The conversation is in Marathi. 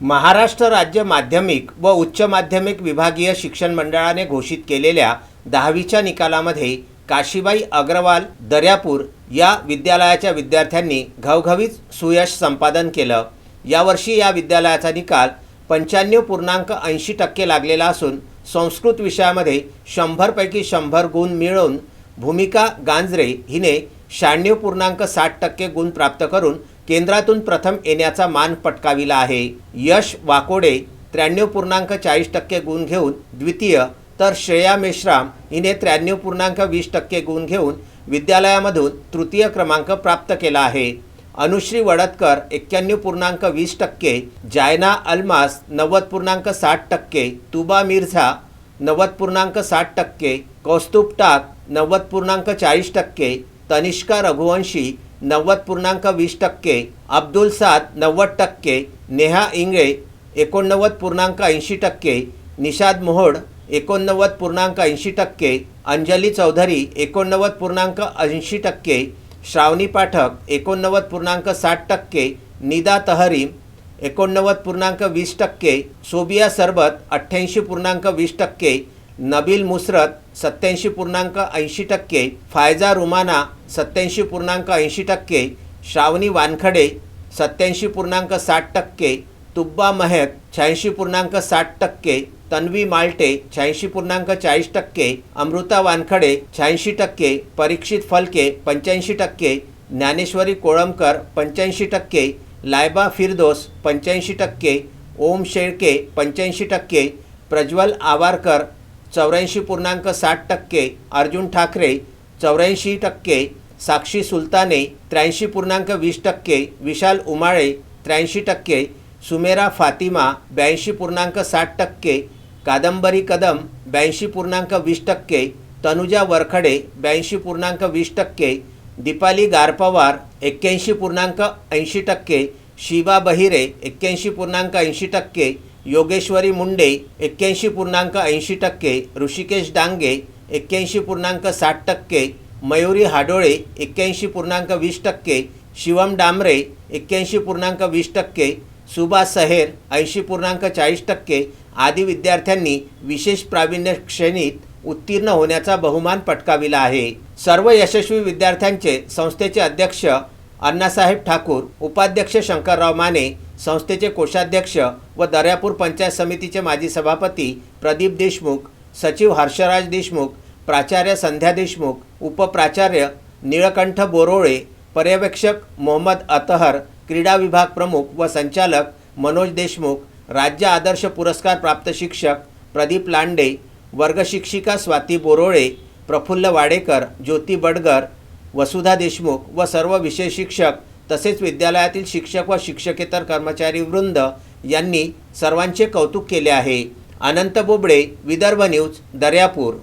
महाराष्ट्र राज्य माध्यमिक व उच्च माध्यमिक विभागीय शिक्षण मंडळाने घोषित केलेल्या दहावीच्या निकालामध्ये काशीबाई अग्रवाल दर्यापूर या विद्यालयाच्या विद्यार्थ्यांनी घवघवीत सुयश संपादन केलं. यावर्षी या विद्यालयाचा निकाल पंच्याण्णव पूर्णांक ऐंशी टक्के लागलेला असून संस्कृत विषयामध्ये शंभरपैकी शंभर गुण मिळवून भूमिका गांजरे हिने शहाण्णव पूर्णांक साठ टक्के गुण प्राप्त करून केंद्रातून प्रथम येण्याचा मान पटकाविला आहे. यश वाकोडे त्र्याण्णव पूर्णांक चाळीस टक्के गुण घेऊन द्वितीय तर श्रेया मेश्राम हिने त्र्याण्णव पूर्णांक वीस टक्के गुण घेऊन विद्यालयामधून तृतीय क्रमांक प्राप्त केला आहे. अनुश्री वडतकर एक्क्याण्णव पूर्णांक वीस टक्के जायना अल्मास नव्वद पूर्णांक साठ टक्के तुबा मिर्झा नव्वद पूर्णांक साठ टक्के कौस्तुभ टाक नव्वद पूर्णांक चाळीस टक्के तनिष्का रघुवंशी नव्वद पूर्णांक वीस टक्के अब्दुल साद नव्वद टक्के नेहा इंगळे एकोणनव्वद पूर्णांक ऐंशी टक्के निषाद मोहोड एकोणनव्वद पूर्णांक ऐंशी टक्के अंजली चौधरी एकोणनव्वद पूर्णांक ऐंशी टक्के श्रावणी पाठक एकोणनव्वद पूर्णांक साठ टक्के निदा तहरीम एकोणनव्वद पूर्णांक वीस टक्के सोबिया सरबत अठ्ठ्याऐंशी पूर्णांक वीस टक्के नबील मुसरत सत्याऐंशी पूर्णांक ऐंशी टक्के फायजा रुमाना सत्याऐंशी पूर्णांक ऐंशी टक्के श्रावणी वानखडे सत्याऐंशी पूर्णांक साठ टक्के तुब्बा महक शहाऐंशी पूर्णांक साठ टक्के तन्वी माल्टे शहाऐंशी पूर्णांक चाळीस टक्के अमृता वानखडे शहाऐंशी टक्के परीक्षित फलके पंच्याऐंशी टक्के ज्ञानेश्वरी कोळंबकर पंच्याऐंशी टक्के लायबा फिरदोस पंच्याऐंशी टक्के ओम शेळके पंच्याऐंशी टक्के प्रज्वल आवारकर चौऱ्याऐंशी पूर्णांक साठ टक्के अर्जुन ठाकरे चौऱ्याऐंशी टक्के साक्षी सुलताने त्र्याऐंशी पूर्णांक वीस टक्के विशाल उमाळे त्र्याऐंशी टक्के सुमेरा फातिमा ब्याऐंशी पूर्णांक साठ टक्के कादंबरी कदम ब्याऐंशी पूर्णांक वीस टक्के तनुजा वरखडे ब्याऐंशी पूर्णांक वीस टक्के दीपाली गारपवार एक्क्याऐंशी पूर्णांक ऐंशी टक्के शिवा बहिरे एक्क्याऐंशी पूर्णांक ऐंशी टक्के योगेश्वरी मुंडे एक्क्याऐंशी पूर्णांक ऐंशी टक्के ऋषिकेश डांगे एक्क्याऐंशी पूर्णांक साठ टक्के मयुरी हाडोळे एक्क्याऐंशी पूर्णांक वीस टक्के शिवम डांबरे एक्क्याऐंशी पूर्णांक वीस टक्के सुभाष सहेर ऐंशी पूर्णांक चाळीस टक्के आदी विद्यार्थ्यांनी विशेष प्रावीण्य श्रेणीत उत्तीर्ण होण्याचा बहुमान पटकाविला आहे. सर्व यशस्वी विद्यार्थ्यांचे संस्थेचे अध्यक्ष अण्णासाहेब ठाकूर उपाध्यक्ष शंकरराव माने संस्थेचे कोषाध्यक्ष व दर्यापूर पंचायत समितीचे माजी सभापती प्रदीप देशमुख सचिव हर्षराज देशमुख प्राचार्य संध्या देशमुख उपप्राचार्य निळकंठ बोरोळे पर्यवेक्षक मोहम्मद अतहर क्रीडा विभाग प्रमुख व संचालक मनोज देशमुख राज्य आदर्श पुरस्कार प्राप्त शिक्षक प्रदीप लांडे वर्गशिक्षिका स्वाती बोरोळे प्रफुल्ल वाडेकर ज्योती बडगर वसुधा देशमुख व सर्व विषय शिक्षक तसेच विद्यालयातील शिक्षक व शिक्षकेतर कर्मचारी वृंद यांनी सर्वांचे कौतुक केले आहे. अनंत बोबडे विदर्भ न्यूज दर्यापूर.